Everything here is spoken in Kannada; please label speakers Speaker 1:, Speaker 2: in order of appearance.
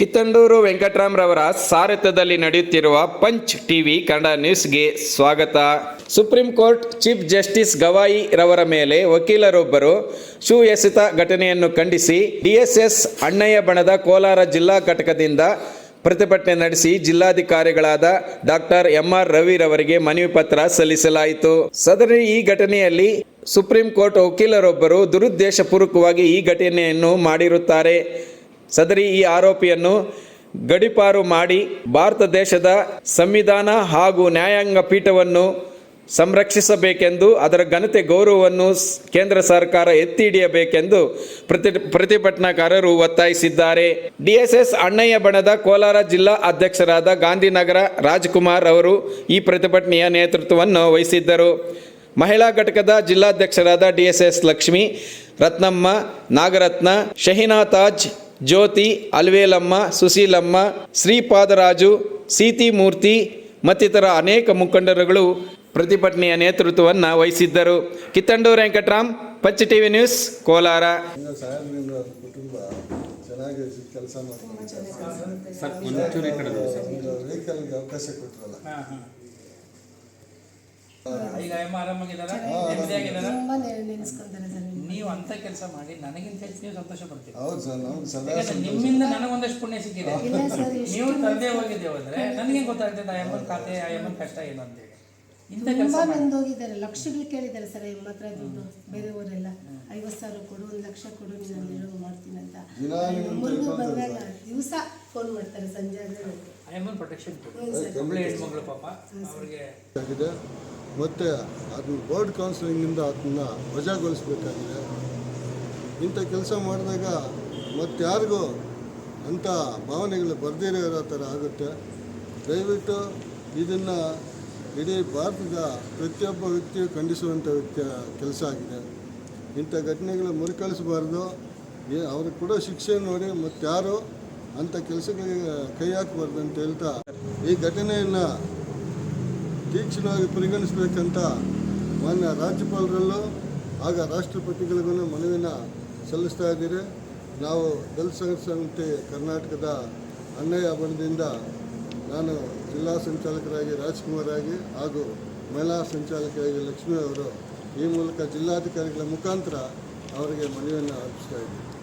Speaker 1: ಕಿತ್ತಂಡೂರು ವೆಂಕಟರಾಮ್ರವರ ಸಾರಥ್ಯದಲ್ಲಿ ನಡೆಯುತ್ತಿರುವ ಪಂಚ್ ಟಿವಿ ಕನ್ನಡ ನ್ಯೂಸ್ಗೆ ಸ್ವಾಗತ. Supreme court chief justice Gavai ರವರ ಮೇಲೆ ವಕೀಲರೊಬ್ಬರು ಶೂ ಎಸೆತ ಘಟನೆಯನ್ನು ಖಂಡಿಸಿ ಡಿಎಸ್ಎಸ್ ಅಣ್ಣಯ್ಯ ಬಣದ ಕೋಲಾರ ಜಿಲ್ಲಾ ಘಟಕದಿಂದ ಪ್ರತಿಭಟನೆ ನಡೆಸಿ ಜಿಲ್ಲಾಧಿಕಾರಿಗಳಾದ ಡಾಕ್ಟರ್ ಎಂಆರ್ ರವಿರವರಿಗೆ ಮನವಿ ಪತ್ರ ಸಲ್ಲಿಸಲಾಯಿತು. ಸದರಿ ಈ ಘಟನೆಯಲ್ಲಿ ಸುಪ್ರೀಂ ಕೋರ್ಟ್ ವಕೀಲರೊಬ್ಬರು ದುರುದ್ದೇಶಪೂರ್ವಕವಾಗಿ ಈ ಘಟನೆಯನ್ನು ಮಾಡಿರುತ್ತಾರೆ. ಸದರಿ ಈ ಆರೋಪಿಯನ್ನು ಗಡಿಪಾರು ಮಾಡಿ ಭಾರತ ದೇಶದ ಸಂವಿಧಾನ ಹಾಗೂ ನ್ಯಾಯಾಂಗ ಪೀಠವನ್ನು ಸಂರಕ್ಷಿಸಬೇಕೆಂದು, ಅದರ ಘನತೆ ಗೌರವವನ್ನು ಕೇಂದ್ರ ಸರ್ಕಾರ ಎತ್ತಿ ಹಿಡಿಯಬೇಕೆಂದು ಪ್ರತಿ ಪ್ರತಿಭಟನಾಕಾರರು ಒತ್ತಾಯಿಸಿದ್ದಾರೆ. ಡಿಎಸ್ಎಸ್ ಅಣ್ಣಯ್ಯ ಬಣದ ಕೋಲಾರ ಜಿಲ್ಲಾ ಅಧ್ಯಕ್ಷರಾದ ಗಾಂಧಿನಗರ ರಾಜ್ಕುಮಾರ್ ಅವರು ಈ ಪ್ರತಿಭಟನೆಯ ನೇತೃತ್ವವನ್ನು ವಹಿಸಿದ್ದರು. ಮಹಿಳಾ ಘಟಕದ ಜಿಲ್ಲಾಧ್ಯಕ್ಷರಾದ ಡಿಎಸ್ಎಸ್ ಲಕ್ಷ್ಮಿ, ರತ್ನಮ್ಮ, ನಾಗರತ್ನ, ಶಹಿನಾ ತಾಜ್ ಜ್ಯೋತಿ ಅಲ್ವೇಲಮ್ಮ ಸುಶೀಲಮ್ಮ ಶ್ರೀಪಾದರಾಜು ಸೀತಿ ಮೂರ್ತಿ ಮತ್ತಿತರ ಅನೇಕ ಮುಖಂಡರುಗಳು ಪ್ರತಿಭಟನೆಯ ನೇತೃತ್ವವನ್ನು ವಹಿಸಿದ್ದರು. Kittandur Venkataram Pachcha TV news Kolar.
Speaker 2: ಚೆನ್ನಾಗಿ ಕೆಲಸ ಮಾಡ್ತಾರೆ ಅವಕಾಶ ಕೊಟ್ಟರಲ್ಲ
Speaker 3: ಈಗ ಅಮ್ಮ ಆರಾಮಾಗಿದ್ದಾರ ನೆಮ್ಮದಿಯಾಗಿದ್ದಾರ
Speaker 4: ತುಂಬಾ ನೆನೆಸ್ಕೊಂತಾರೆ ಸರ್
Speaker 3: ಅಂತ ಕೆಲಸ ಮಾಡಿ ನನಗಿಂತ ಹೆಚ್ಚು ನೀವು ಸಂತೋಷ ಪಡ್ತೀವಿ
Speaker 2: ಹೌದು ಸರ್ ನಮ್ಗೆ ಸದಾ
Speaker 3: ಯಾಕಂದ್ರೆ ನಿಮ್ಮಿಂದ ನನಗೊಂದಷ್ಟು ಪುಣ್ಯ ಸಿಕ್ಕಿದೆ.
Speaker 4: ಇಲ್ಲ ಸರ್ ಎಷ್ಟು
Speaker 3: ನೀವು ತಂದೆ ಹೋಗಿದ್ದೇವೆ ಅಂದ್ರೆ ನನಗೆ ಗೊತ್ತಾಗ್ತದೆ ಆ ಅಮ್ಮನ ಖಾತೆ ಆ ಅಮ್ಮನ ಕಷ್ಟ ಏನು ಅಂತೇಳಿ ಕೆಲಸ
Speaker 4: ತುಂಬಾ ಮಂದಿ ಹೋಗಿದ್ದಾರೆ ಲಕ್ಷಗಳು ಕೇಳಿದ್ದಾರೆ ಸರ್ ನಿಮ್ಮ ಹತ್ರ ದುಡ್ಡು. ಬೇರೆ ಊರೆಲ್ಲ ಐವತ್ತು ಸಾವಿರ ಕೊಡು ಒಂದು ಲಕ್ಷ ಕೊಡು ನೀನು ನೆರವು ಮಾಡ್ತೀನಿ ಅಂತ. ಬಂದಾಗ ದಿವಸ ಫೋನ್ ಮಾಡ್ತಾರೆ ಸಂಜೆ ಆದರೆ.
Speaker 3: ಪ್ರೊಟೆಕ್ಷನ್ ಪಾಪ. ಅವ್ರಿಗೆ
Speaker 2: ಆಗಿದೆ. ಮತ್ತು ಅದನ್ನ ಬೋರ್ಡ್ ಕೌನ್ಸಿಲಿಂಗಿಂದ ಅದನ್ನ ವಜಾಗೊಳಿಸ್ಬೇಕಾಗಿದೆ. ಇಂಥ ಕೆಲಸ ಮಾಡಿದಾಗ ಮತ್ತಾರಿಗೂ ಅಂಥ ಭಾವನೆಗಳು ಬರ್ದಿರೋ ಇರೋ ಥರ ಆಗುತ್ತೆ. ದಯವಿಟ್ಟು ಇದನ್ನು ಇಡೀ ಭಾರತದ ಪ್ರತಿಯೊಬ್ಬ ವ್ಯಕ್ತಿಯು ಖಂಡಿಸುವಂಥ ವ್ಯಕ್ತಿಯ ಕೆಲಸ ಆಗಿದೆ. ಇಂಥ ಘಟನೆಗಳು ಮರುಕಳಿಸಬಾರ್ದು. ಅವ್ರಿಗೆ ಕೊಡೋ ಶಿಕ್ಷೆ ನೋಡಿ ಮತ್ತಾರು ಅಂಥ ಕೆಲಸಗಳಿಗೆ ಕೈ ಹಾಕಬಾರ್ದು ಅಂತ ಹೇಳ್ತಾ, ಈ ಘಟನೆಯನ್ನು ತೀಕ್ಷ್ಣವಾಗಿ ಪರಿಗಣಿಸಬೇಕಂತ ಮಾನ್ಯ ರಾಜ್ಯಪಾಲರಲ್ಲೂ ಆಗ ರಾಷ್ಟ್ರಪತಿಗಳಿಗೂ ಮನವಿನ ಸಲ್ಲಿಸ್ತಾ ಇದ್ದೀರಿ. ನಾವು ದಲಿತ ಸಂಘ ಸಮಿತಿ ಕರ್ನಾಟಕದ ಅನ್ಯಾಯ ಬಣದಿಂದ ನಾನು ಜಿಲ್ಲಾ ಸಂಚಾಲಕರಾಗಿ ರಾಜ್ಕುಮಾರ್ ಆಗಿ ಹಾಗೂ ಮಹಿಳಾ ಸಂಚಾಲಕರಾಗಿ ಲಕ್ಷ್ಮೀ ಅವರು ಈ ಮೂಲಕ ಜಿಲ್ಲಾಧಿಕಾರಿಗಳ ಮುಖಾಂತರ ಅವರಿಗೆ ಮನವಿಯನ್ನು ಅರ್ಪಿಸ್ತಾ ಇದ್ದೀವಿ